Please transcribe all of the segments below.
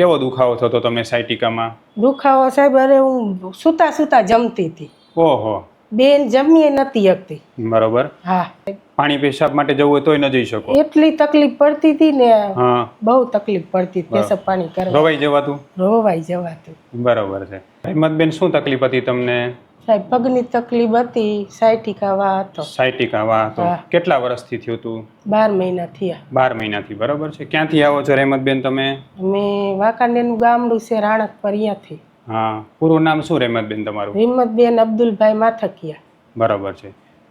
કેવો દુખાવો થતો તમને સાયટિકામાં દુખાવો સાહેબ અરે હું સૂતા સૂતા જમતી હતી. ઓહો. બેન જમીએ નથી શકતી બરોબર. હા. પાણી પેશાબ માટે જવું હોય તોય ન જઈ શકો. એટલી તકલીફ પડતી હતી ને હા. બહુ તકલીફ પડતી હતી પેશાબ પાણી કરવા રોવાઈ જવાતું? રોવાઈ જવાતું. બરોબર છે. હિંમતબેન શું તકલીફ હતી તમને? સાહેબ પગની તકલીફ હતી સાયટિકાવા હતો. સાયટિકા વાહ હતો. કેટલા વર્ષથી થયું હતું બાર મહિના થયા. બાર મહિનાથી બરોબર છે. ક્યાંથી આવો છો રહેમતબેન તમે? અમે વાંકાનેરનું ગામડું છે રાણકપર અહીંયાથી હા. પૂરું નામ શું રહેમતબેન તમારું? હિંમતબેન અબ્દુલભાઈ માથકિયા. બરાબર છે.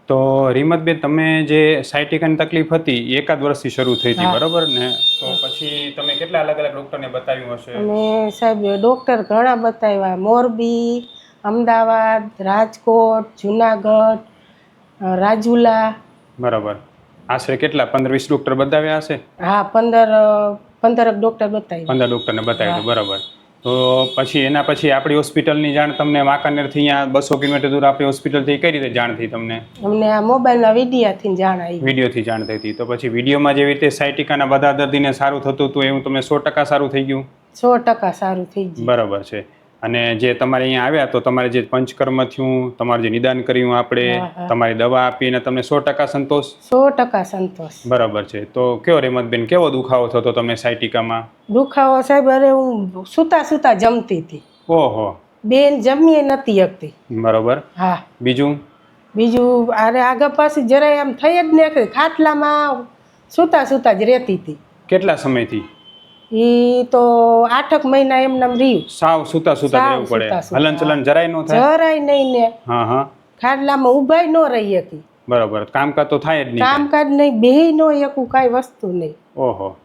તો રીમતબેન તમે જે સાયટિકાની તકલીફ હતી એકાદ વર્ષથી શરૂ થઈ હતી. બરાબર ને? તો પછી તમે કેટલા અલગ અલગ ડોક્ટરને બતાવ્યું હશે? મેં સાહેબ ડૉક્ટર ઘણા બતાવ્યા. મોરબી અમદાવાદ રાજકોટ જુનાગઢ રાજુલા. બરાબર. આશરે કેટલા? પંદર વીસ ડોક્ટર બતાવ્યા હશે? હા પંદર પંદર ડૉક્ટર બતાવ્યા. પંદર ડોક્ટરને બતાવ્યું બરાબર. તો પછી એના પછી આપણી હોસ્પિટલની જાણ તમને વાંકાનેરથી અહીંયા બસો કિલોમીટર દૂર આપણી હોસ્પિટલથી કઈ રીતે જાણ થઈ તમને? અમને આ મોબાઈલના વિડીયાથી જાણ આવી. વિડીયોથી જાણ થઈ હતી. તો પછી વિડીયોમાં જેવી રીતે સાયટિકાના બધા દર્દીને સારું થતું હતું એવું તમને સો ટકા સારું થઈ ગયું? સો ટકા સારું થઈ ગયું. બરાબર છે. અને જે તમારે અહીંયા આવ્યા તો તમારે જે પંચકર્મ થયું તમારે જે નિદાન કર્યું આપણે. તમારી દવા આપીને તમને સો ટકા સંતોષ? સો ટકા સંતોષ. બરાબર છે. તો કયો રેમતબેન કેવો દુખાવો થતો તમને સાયટિકામાં? દુખાવો સાહેબ અરે હું સૂતા સૂતા જમતી હતી. ઓહો. બેન જમીએ નથી શકતી બરાબર. હા. બીજું? બીજું અરે આગળ પાછી જરાય આમ થઈ જ ને ખાટલામાં સૂતા સૂતા જ રહેતી હતી. કેટલા સમયથી? એ તો આઠક મહિના એમને રહ્યું સાવ સુતા સુતા રહેવું પડે. હલન ચલન જરાય ન થાય? જરાય નહીં ને. હા હા. ખાડલામાં ઊભાય ન રહી હતી. બરાબર. કામકાજ તો થાય જ નહીં કામકાજ નહીં બે નો એકું કાંઈ વસ્તુ નહીં. ઓહો.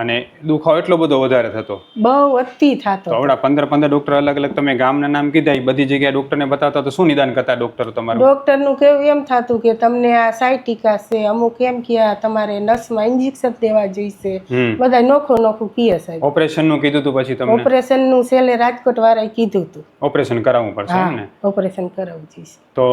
અને દુખાવો એટલો બધો વધારે થતો. બહુ અતિ તો થતો આવડા પંદર પંદર ડોક્ટર અલગ અલગ તમે ગામના નામ કીધા એ બધી જગ્યાએ ડોક્ટરને બતાવતા તો શું નિદાન કરતા ડોક્ટર તમારું? ડોક્ટરનું કેવું એમ થતું કે તમને આ સાયટિકા છે અમુક એમ કે આ તમારે નસમાં ઇન્જેક્શન દેવા જોઈશે. હમ. બધા નોખું નોખું કીએ સાહેબ ઓપરેશનનું કીધું હતું પછી તમને? ઓપરેશનનું છેલ્લે રાજકોટ વાળાએ કીધું હતું ઓપરેશન કરાવવું પડશે એમ ને? હા ઓપરેશન કરાવવું જોઈશે. તો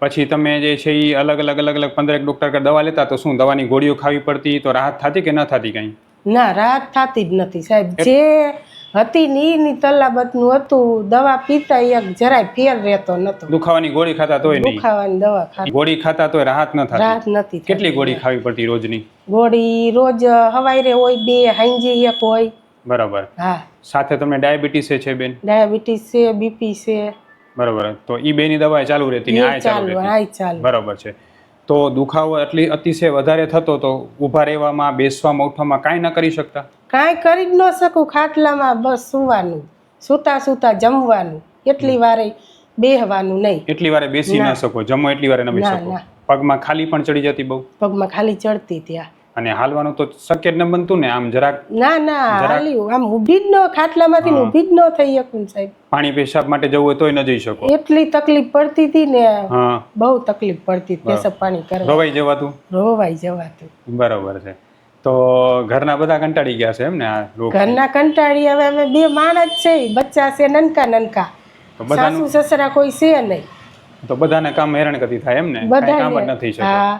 પછી તમે જે છે એ અલગ અલગ અલગ અલગ પંદરેક ડોક્ટર આગળ દવા લેતા તો શું દવાની ગોળીઓ ખાવી પડતી? તો રાહત થતી કે ન થતી કઈ? ના રાહત થતી જ નથી સાહેબ. જે હતી ને ઈની તલાબતનું હતું દવા પીતા એક જરાય ફેર રહેતો નતો. દુખાવાની ગોળી ખાતા તોય નહીં. દુખાવાની દવા ખાતા. ગોળી ખાતા તોય રાહત ન થતી. રાહત નથી કેટલી ગોળી ખાવી પડતી રોજની? ગોળી રોજ હવાઈરે હોય બે હાંજે એક હોય. બરાબર. હા. સાથે તમને ડાયાબિટીસ છે બેન? ડાયાબિટીસ છે બીપી છે. બરાબર. તો ઈ બેની દવા ચાલુ રહેતી ને આ ચાલુ ચાલુ રહેતી? બરાબર છે. તો દુખાવો એટલી અતિશય વધારે થતો તો ઊભા રહેવામાં બેસવામાં ઉઠવામાં કાંઈ ન કરી શકતા? કાંઈ કરી જ ન શકું. ખાટલામાં બસ સુવાનું સૂતા સૂતા જમવાનું એટલી વારે બેહવાનું નહીં. એટલી વારે બેસી ન શકો જમો એટલી વારે ન બેસી શકો. પગમાં ખાલી પણ ચડી જતી બહુ? પગમાં ખાલી ચડતી ત્યાં. અને હાલવાનું તો શક્ય જ ન બનતું ને આમ જરાક ના ના હાલ્યું આમ ઊભી જ ન ખાટલામાંથી ઊભી જ ન થઈ શકું સાહેબ. પાણી પેશાબ માટે જવું હોય તોય ન જઈ શકો. એટલી તકલીફ પડતી હતી ને હા. બહુ તકલીફ પડતી પેશાબ પાણી કરવા રોવાઈ જવાતું? રોવાઈ જવાતું. બરોબર છે. તો ઘરના બધા કંટાળી ગયા છે એમ ને આ ઘરના કંટાળી હવે અમે બે માણસ છે બચ્ચા છે નનકા નનકા. સાસુ સસરા કોઈ છે નહીં. તો બધાને કામ હેરાન કરતી થાય એમ ને કામ જ નથી શકે. હા.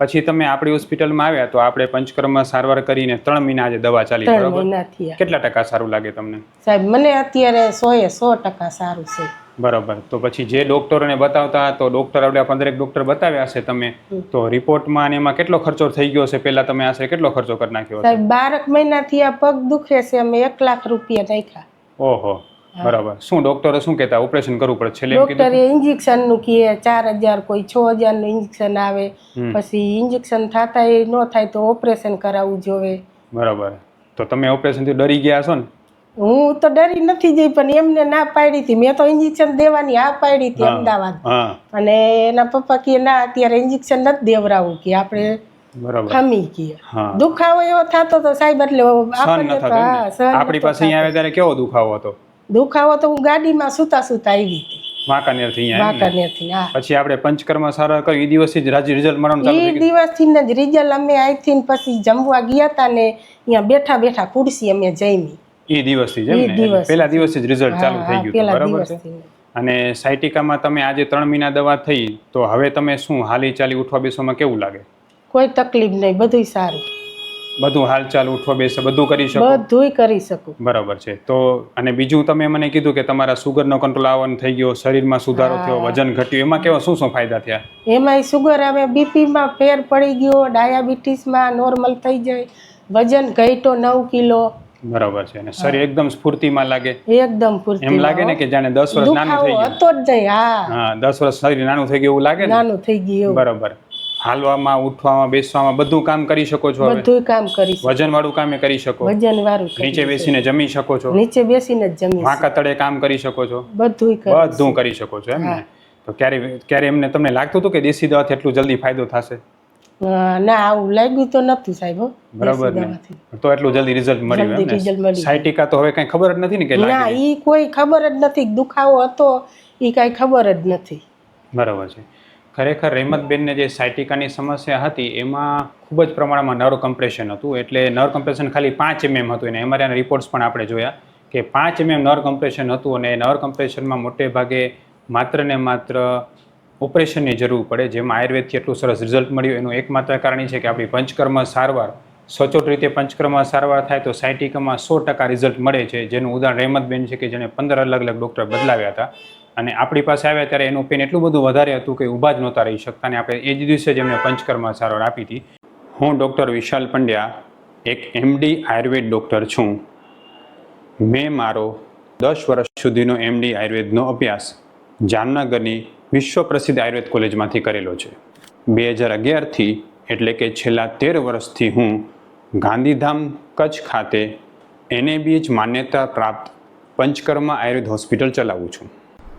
પછી તમે આપણી હોસ્પિટલમાં આવ્યા તો આપણે પંચકર્મમાં સારવાર કરીને ત્રણ મહિના આજે દવા ચાલી ત્રણ કેટલા ટકા સારું લાગે તમને? સાહેબ મને અત્યારે સો એ સો ટકા સારું છે. બરાબર. તો પછી જે ડોક્ટરોને બતાવતા તો ડોક્ટર આપણે પંદરેક ડોક્ટર બતાવ્યા હશે તમે. તો રિપોર્ટમાં અને એમાં કેટલો ખર્ચો થઈ ગયો છે પહેલા તમે આશરે કેટલો ખર્ચો કરી નાખ્યો હશે? સાહેબ બારક મહિનાથી આ પગ દુખે છે અમે એક લાખ રૂપિયા નાખ્યા. ઓહો. બરાબર. શું ડોક્ટરે શું કહેતા? ઓપરેશન કરવું પડે. છેલ્લે ડોક્ટરે ઇન્જેક્શનનું કહે ચાર હજાર કોઈ છ હજારનું ઇન્જેક્શન આવે પછી ઇન્જેક્શન થતા એ ન થાય તો ઓપરેશન કરાવવું જોવે. બરાબર. તો તમે ઓપરેશનથી ડરી ગયા છો ને? હું તો ડરી નથી જઈ પણ એમને ના પાડી હતી. મેં તો ઇન્જેક્શન દેવાની આ પાડી હતી અમદાવાદ. અને એના પપ્પા કે ના અત્યારે ઇન્જેક્શન નથી દેવરાવું. કે આપણે બરાબર. ખમી કે દુખાવો એવો થતો તો સાહેબ એટલે આપણી પાસે અહીંયા આવે ત્યારે કેવો દુખાવો હતો. દુખાવો તો હું ગાડીમાં સુતા સુતા આવી હતી વાંકાનેરથી વાંકાનેરથી હા. પછી આપણે પંચકર્મ સારા કરી એ દિવસથી જ રાજી રિઝલ્ટ મળવાનું ચાલુ થઈ દિવસથી જ રિઝલ્ટ અમે આવી થી પછી જમવા ગયા હતા ને અહીંયા બેઠા બેઠા ખુરશી અમે જમી એ દિવસથી જ એમ. પહેલા દિવસથી જ રિઝલ્ટ ચાલુ થઈ ગયું બરાબર છે? અને સાયટિકામાં તમે આજે ત્રણ મહિના દવા થઈ તો હવે તમે શું હાલી ચાલી ઉઠવા બેસવામાં કેવું લાગે? કોઈ તકલીફ નહીં બધું સારું. બધું હાલચાલ ઉઠવા બેસે બધું કરી શકો? બધુંય કરી શકું. બરાબર છે. તો અને બીજું તમે મને કીધું કે તમારા સુગરનો કંટ્રોલ આવવાનો થઈ ગયો શરીરમાં સુધારો થયો વજન ઘટ્યું એમાં કેવા શું શું ફાયદા થયા? એમાંય સુગર આવે બીપીમાં ફેર પડી ગયો ડાયાબિટીસમાં નોર્મલ થઈ જાય વજન ઘટ્યો નવ કિલો. બરાબર છે. અને શરીર એકદમ સ્ફૂર્તિમાં લાગે. એકદમ એમ લાગે ને કે જાણે દસ વર્ષ નાનું થઈ ગયું. હતો જ નહીં હા. હા દસ વર્ષ શરીર નાનું થઈ ગયું એવું લાગે નાનું થઈ ગયું બરાબર. હાલવામાં ઉઠવામાં બેસવામાં બધું કામ કરી શકો છો બધું કામ કરી વજન વાળું કામે કરી શકો. વજન વાળું નીચે બેસીને જમી શકો છો. નીચે બેસીને જ જમી વાંકા તળે કામ કરી શકો છો. બધું બધું કરી શકો છો એમ ને. તો ક્યારે ક્યારે એમને તમને લાગતું હતું કે દેશી દવાથી એટલું જલ્દી ફાયદો થશે? ના આવું લાગ્યું તો નથી સાહેબ. બરાબર. તો એટલું જલ્દી રિઝલ્ટ મળ્યું. સાયટિકા તો હવે કઈ ખબર જ નથી ને કે ના ઈ કોઈ ખબર જ નથી. દુખાવો હતો ઈ કઈ ખબર જ નથી. બરાબર છે. ખરેખર રહેમતબેનને જે સાયટિકાની સમસ્યા હતી, એમાં ખૂબ જ પ્રમાણમાં નર્વ કમ્પ્રેશન હતું. એટલે નર્વ કમ્પ્રેશન ખાલી પાંચ એમએમ હતું અને એમઆરઆઈના રિપોર્ટ્સ પણ આપણે જોયા કે પાંચ એમએમ નર્વ કમ્પ્રેશન હતું અને નર્વ કમ્પ્રેશનમાં મોટે ભાગે માત્ર ને માત્ર ઓપરેશનની જરૂર પડે. જેમાં આયુર્વેદથી એટલું સરસ રિઝલ્ટ મળ્યું. એનું એકમાત્ર કારણ છે કે આપણી પંચકર્મ સારવાર, સચોટ રીતે પંચકર્મ સારવાર થાય તો સાયટિકામાં સો ટકા રિઝલ્ટ મળે છે. જેનું ઉદાહરણ રહેમતબેન છે કે જેને પંદર અલગ અલગ ડૉક્ટર બદલાવ્યા હતા. અને આપણી પાસે આવ્યા ત્યારે એનું પેન એટલું બધું વધારે હતું કે ઊભા જ નહોતા રહી શકતા અને આપણે એ જ દિવસે જ એમને પંચકર્મા સારવાર આપી હતી. હું ડૉક્ટર વિશાલ પંડ્યા, એક એમડી આયુર્વેદ ડૉક્ટર છું. મેં મારો દસ વર્ષ સુધીનો એમડી આયુર્વેદનો અભ્યાસ જામનગરની વિશ્વ પ્રસિદ્ધ આયુર્વેદ કોલેજમાંથી કરેલો છે. બે હજાર અગિયારથી એટલે કે છેલ્લા તેર વર્ષથી હું ગાંધીધામ કચ્છ ખાતે એનએબીએચ માન્યતા પ્રાપ્ત પંચકર્મા આયુર્વેદ હોસ્પિટલ ચલાવું છું.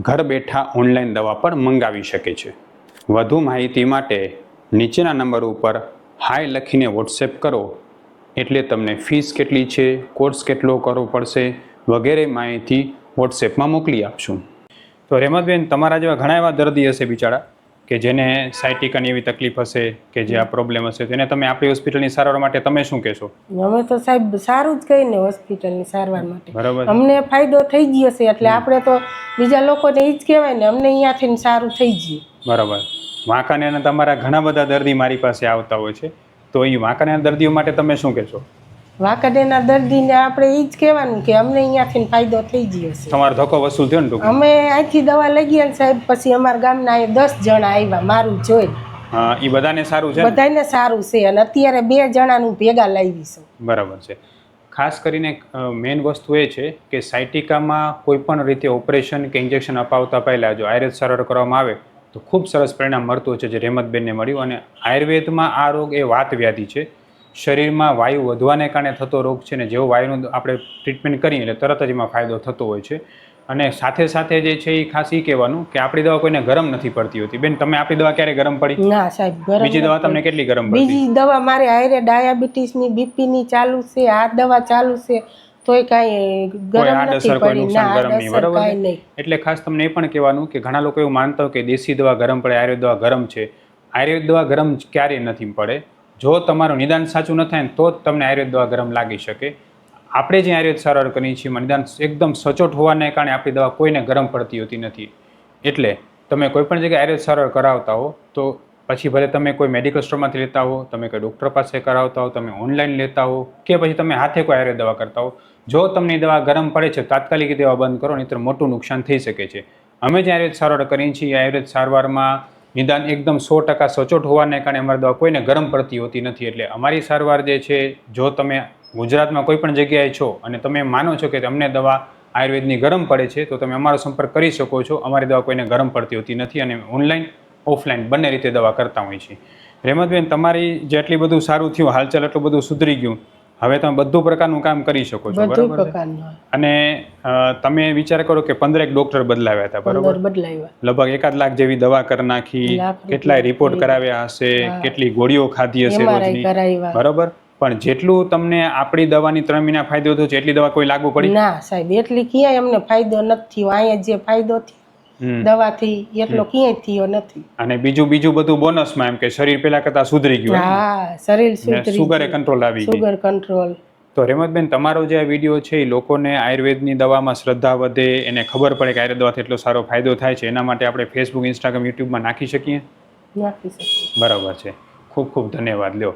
ઘર બેઠા ઓનલાઈન દવા પણ મંગાવી શકે છે. વધુ માહિતી માટે નીચેના નંબર ઉપર હાય લખીને વોટ્સએપ કરો. એટલે તમને ફીસ કેટલી છે કોર્સ કેટલો કરવો પડશે વગેરે માહિતી વોટ્સએપમાં મોકલી આપશું. તો રેમતબેન, તમારા જેવા ઘણા એવા દર્દી હશે બિચારા. કે જેને સાયટિકાની એવી તકલીફ હશે કે જે આ પ્રોબ્લેમ હશે તેને તમે આપણી હોસ્પિટલની સારવાર માટે તમે શું કહેશો? અમે તો સાહેબ સારું જ કહીને હોસ્પિટલની સારવાર માટે. બરાબર. અમને ફાયદો થઈ ગયો છે એટલે આપણે તો બીજા લોકોને એ જ કહેવાય ને અમને અહીંયાથી સારું થઈ ગયું. બરાબર. વાંકાને તમારા ઘણા બધા દર્દી મારી પાસે આવતા હોય છે. તો એ વાંકાનેરના દર્દીઓ માટે તમે શું કહેશો? વાંકાનેરના દર્દીને આપણે એ જ કહેવાનું કે અમને અહીંયાથી ફાયદો થઈ ગયો છે. તમારો ધક્કો વસૂલ થયો ને અમે અહીંથી દવા લઈ ગયા ને સાહેબ પછી અમારા ગામના એ દસ જણા આવ્યા મારું જોઈ. હા એ બધાને સારું છે બધાને સારું છે અને અત્યારે બે જણાનું ભેગા લાવીશું બરાબર છે. ખાસ કરીને મેઇન વસ્તુ એ છે કે સાયટિકામાં કોઈ પણ રીતે ઓપરેશન કે ઇન્જેક્શન અપાવતા પહેલાં જો આયુર્વેદ સારવાર કરવામાં આવે તો ખૂબ સરસ પરિણામ મળતું છે જે રેમતબેનને મળ્યું અને આયુર્વેદમાં આ રોગ એ વાત વ્યાધિ છે. શરીરમાં વાયુ વધવાને કારણે થતો રોગ છે ને જેવો વાયુનું આપણે ટ્રીટમેન્ટ કરીએ એટલે તરત જ એમાં ફાયદો થતો હોય છે. અને સાથે સાથે જે છે એ ખાસ એ કહેવાનું કે આપણી દવા કોઈને ગરમ નથી પડતી હોતી. બેન તમે આપણી દવા ક્યારે ગરમ પડી? ના સાહેબ ગરમ બીજી દવા તમને કેટલી ગરમ પડી બીજી દવા મારે હારે ડાયાબિટીસની બીપીની ચાલુ છે આ દવા ચાલુ છે તોય કાંઈ ગરમ નથી પડી. ના ગરમ નહીં બરાબર એટલે ખાસ તમને એ પણ કહેવાનું કે ઘણા લોકો એવું માનતા હોય કે દેશી દવા ગરમ પડે આયુર્વેદ દવા ગરમ છે આયુર્વેદ દવા ગરમ ક્યારેય નથી પડે. જો તમારું નિદાન સાચું ન થાય તો જ તમને આયુર્વેદ દવા ગરમ લાગી શકે. આપણે જે આયુર્વેદ સારવાર કરીએ છીએ નિદાન એકદમ સચોટ હોવાને કારણે આપણી દવા કોઈને ગરમ પડતી હોતી નથી. એટલે તમે કોઈ પણ જગ્યાએ આયુર્વેદ સારવાર કરાવતા હો, તો પછી ભલે તમે કોઈ મેડિકલ સ્ટોરમાંથી લેતા હો, તમે કોઈ ડૉક્ટર પાસે કરાવતા હો, તમે ઓનલાઈન લેતા હો, કે પછી તમે હાથે કોઈ આયુર્વેદ દવા કરતા હો, જો તમને દવા ગરમ પડે છે, તાત્કાલિક દવા બંધ કરો, નહીંતર મોટું નુકસાન થઈ શકે છે. અમે જે આયુર્વેદ સારવાર કરીએ છીએ આયુર્વેદ સારવારમાં નિદાન એકદમ સો ટકા સચોટ હોવાને કારણે અમારી દવા કોઈને ગરમ પડતી હોતી નથી. એટલે અમારી સારવાર જે છે, જો તમે ગુજરાતમાં કોઈ પણ જગ્યાએ છો અને તમે માનો છો કે તમને દવા આયુર્વેદની ગરમ પડે છે, તો તમે અમારો સંપર્ક કરી શકો છો. અમારી દવા કોઈને ગરમ પડતી હોતી નથી અને ઓનલાઈન, ઓફલાઈન બંને રીતે દવા કરતા હોય છીએ રેમતબેન તમારી જે એટલી બધું સારું થયું, હાલચાલ એટલું બધું સુધરી ગયું. હવે તમે બધું પ્રકારનું કામ કરી શકો છો બધું બરાબર છે? પ્રકારનું. અને અ, તમે વિચાર કરો કે પંદરેક ડોક્ટર બદલાવ્યા હતા બરાબર? પંદર બદલાવ્યા. લગભગ એકાદ લાખ જેવી દવા કરી નાખી લાખ કેટલાય રિપોર્ટ કરાવ્યા હશે કેટલી ગોળીઓ ખાધી હશે એમઆરઆઈ રોજની કરાવ્યા. બરાબર? પણ જેટલું તમને આપણી દવાની ત્રણ મહિના ફાયદો થયો છે એટલી દવા કોઈ લાગુ પડી? ના સાહેબ એટલી ક્યાંય અમને ફાયદો નથી થયો. અહીંયા જે ફાયદો થયો. દવાથી એટલો ક્યાંય થયો નથી. અને બીજું બીજું બધું બોનસમાં એમ કે શરીર પેલા કરતા સુધરી ગયું હા શરીર સુધરી સુગરે કંટ્રોલ આવી ગયું સુગર કંટ્રોલ તો રેમતબેન તમારો જે આ વીડિયો છે એ લોકોને આયુર્વેદની દવામાં શ્રદ્ધા વધે એને ખબર પડે કે આયુર્વેદ દવાથી એટલો સારો ફાયદો થાય છે એના માટે આપણે ફેસબુક ઇન્સ્ટાગ્રામ યુટ્યુબમાં નાખી શકીએ? નાખી શકીએ. બરાબર છે. ખૂબ ખૂબ ધન્યવાદ લ્યો.